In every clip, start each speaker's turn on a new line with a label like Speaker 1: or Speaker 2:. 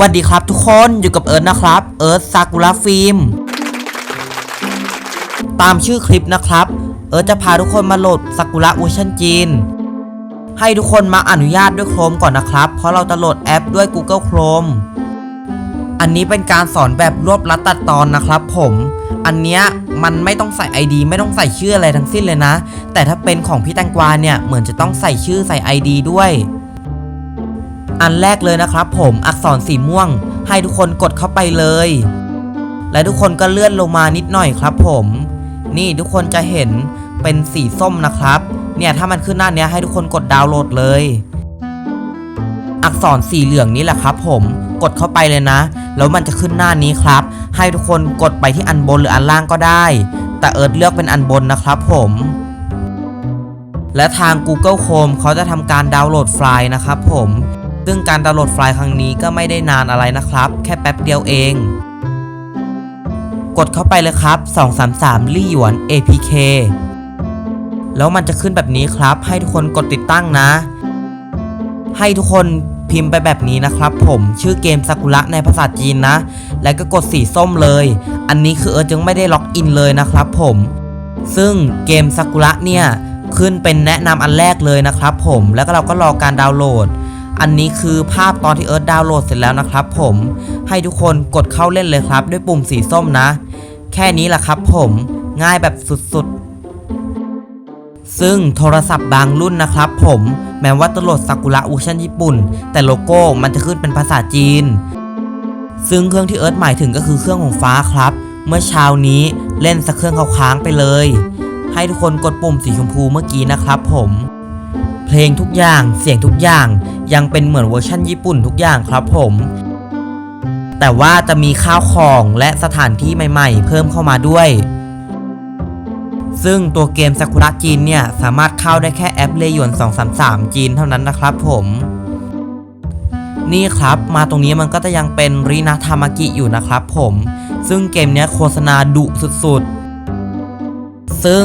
Speaker 1: วัสดีครับทุกคนอยู่กับเอิร์ธนะครับ เอิร์ธซากุระฟิล์มตามชื่อคลิปนะครับ เอิร์ธจะพาทุกคนมาโหลดซากุระเวอร์ชันจีน ให้ทุกคนมาอนุญาตด้วยโครมก่อนนะครับ เพราะเราจะโหลดแอปด้วย Google Chrome อันนี้เป็นการสอนแบบรวบรัดตัดตอนนะครับผม อันเนี้ยมันไม่ต้องใส่ ID ไม่ต้องใส่ชื่ออะไรทั้งสิ้นเลยนะ แต่ถ้าเป็นของพี่แตงกวาเนี่ยเหมือนจะต้องใส่ชื่อใส่ ID ด้วย อันแรกเลยนะครับผมอักษรสีม่วง ให้ทุกคนกดเข้าไปเลย และทุกคนก็เลื่อนลงมานิดหน่อยครับผม นี่ทุกคนจะเห็นเป็นสีส้มนะครับ เนี่ยถ้ามันขึ้นหน้าเนี้ยให้ทุกคนกดดาวน์โหลดเลย อักษรสีเหลืองนี่แหละครับผมกดเข้าไปเลยนะ แล้วมันจะขึ้นหน้านี้ครับ ให้ทุกคนกดไปที่อันบนหรืออันล่างก็ได้ แต่เอิร์ธเลือกเป็นอันบนนะครับผมและทาง Google Chrome เขาจะทำการดาวน์โหลดไฟล์นะครับผม ซึ่งการดาวน์โหลดไฟล์ครั้งนี้ก็ไม่ได้นานอะไรนะครับ แค่แป๊บเดียวเอง กดเข้าไปเลยครับ 233ลี่หยวน APK แล้วมันจะขึ้นแบบนี้ครับ ให้ทุกคนกดติดตั้งนะ ให้ทุกคนพิมพ์ไปแบบนี้นะครับ ผมชื่อเกมซากุระในภาษาจีนนะ แล้วก็กดสีส้มเลย อันนี้คือเอิร์ธยังไม่ได้ล็อกอินเลยนะครับผม ซึ่งเกมซากุระเนี่ยขึ้นเป็นแนะนำอันแรกเลยนะครับผมแล้วก็เราก็รอการดาวน์โหลด อันนี้คือภาพตอนที่เอิร์ธดาวน์โหลดเสร็จแล้วนะครับผมให้ทุกคนกดเข้าเล่นเลยครับ ด้วยปุ่มสีส้มนะ แค่นี้แหละครับผมง่ายแบบสุดๆ ซึ่งโทรศัพท์บางรุ่นนะครับผมแม้ว่าจะโหลดซากุระอร์ชันญี่ปุ่น แต่โลโก้มันจะขึ้นเป็นภาษาจีน ซึ่งเครื่องที่เอิร์ธหมายถึงก็คือเครื่องของฟ้าครับ เมื่อเช้านี้เล่นสักเครื่องเขาค้างไปเลย ให้ทุกคนกดปุ่มสีชมพูเมื่อกี้นะครับผม เพลงทุกอย่างเสียงทุกอย่าง ยังเป็นเหมือนเวอร์ชันญี่ปุ่นทุกอย่างครับผม แต่ว่าจะมีข้าวของและสถานที่ใหม่ๆ เพิ่มเข้ามาด้วยซึ่งตัวเกมซากุระจีนเนี่ย สามารถเข้าได้แค่แอปเลยวน233 จีนเท่านั้นนะครับผม นี่ครับมาตรงนี้มันก็จะยังเป็นรินาทามากิอยู่นะครับผม ซึ่งเกมเนี้ยโฆษณาดุสุดๆ ซึ่ง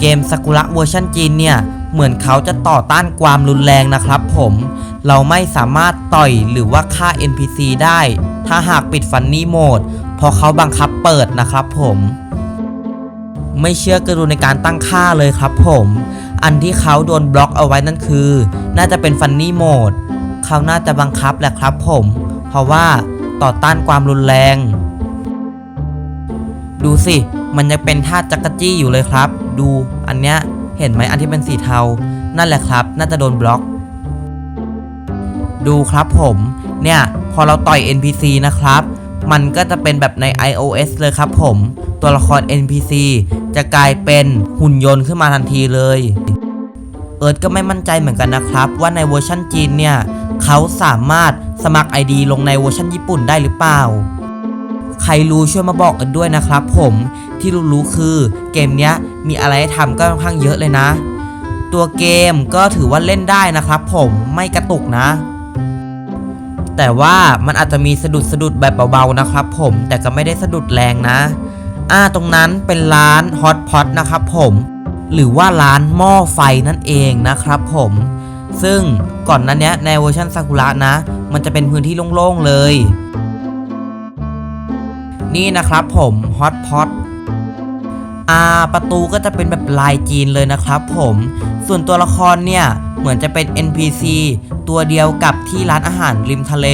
Speaker 1: เกมซากุระเวอร์ชันจีนเนี่ย เหมือนเขาจะต่อต้านความรุนแรงนะครับผมเราไม่สามารถต่อยหรือว่าฆ่า NPC ได้ ถ้าหากปิดฟันนี่โหมดเพราะเขาบังคับเปิดนะครับผมไม่เชื่อก็ดูในการตั้งค่าเลยครับผม อันที่เขาโดนบล็อกเอาไว้นั่นคือ น่าจะเป็นฟันนี่โหมด เขาน่าจะบังคับแหละครับผม เพราะว่าต่อต้านความรุนแรง ดูสิ มันยังเป็นท่าจักรจี้อยู่เลยครับ ดูอันเนี้ย เห็นไหมอันที่เป็นสีเทา นั่นแหละครับ น่าจะโดนบล็อก ดูครับผม เนี่ย พอเราต่อย NPC นะครับ มันก็จะเป็นแบบใน iOS เลยครับผม ตัวละคร NPC จะกลายเป็นหุ่นยนต์ขึ้นมาทันทีเลย เอิร์ธก็ไม่มั่นใจเหมือนกันนะครับ ว่าในเวอร์ชันจีนเนี่ย เขาสามารถสมัคร ID ลงในเวอร์ชันญี่ปุ่นได้หรือเปล่า ใครรู้ช่วยมาบอกเอิร์ธด้วยนะครับผม ที่รู้ๆคือเกมเนี้ยมีอะไรให้ทำก็ค่อนข้างเยอะเลยนะ ตัวเกมก็ถือว่าเล่นได้นะครับผมไม่กระตุกนะ แต่ว่ามันอาจจะมีสะดุดสะดุดแบบเบาๆนะครับผมแต่ก็ไม่ได้สะดุดแรงนะอ่าตรงนั้นเป็นร้านฮอตพอตนะครับผมหรือว่าร้านหม้อไฟนั่นเองนะครับผมซึ่งก่อนนั้นเนี้ยในเวอร์ชันซากุระนะ มันจะเป็นพื้นที่โล่งๆเลย นี่นะครับผมฮอตพอตอ่าประตูก็จะเป็นแบบลายจีนเลยนะครับผม ส่วนตัวละครเนี่ย เหมือนจะเป็น NPC ตัวเดียวกับที่ร้านอาหารริมทะเล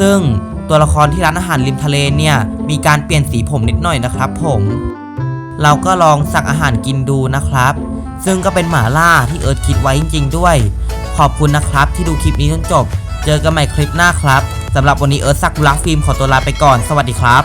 Speaker 1: ซึ่งตัวละครที่ร้านอาหารริมทะเลเนี่ย มีการเปลี่ยนสีผมนิดหน่อยนะครับผม เราก็ลองสั่งอาหารกินดูนะครับ ซึ่งก็เป็นหมาล่าที่เอิร์ธคิดไว้จริง ๆ ด้วย ขอบคุณนะครับที่ดูคลิปนี้จนจบ เจอกันใหม่คลิปหน้าครับสำหรับวันนี้เอิร์ธสักกุระฟิล์มขอตัวลาไปก่อน สวัสดีครับ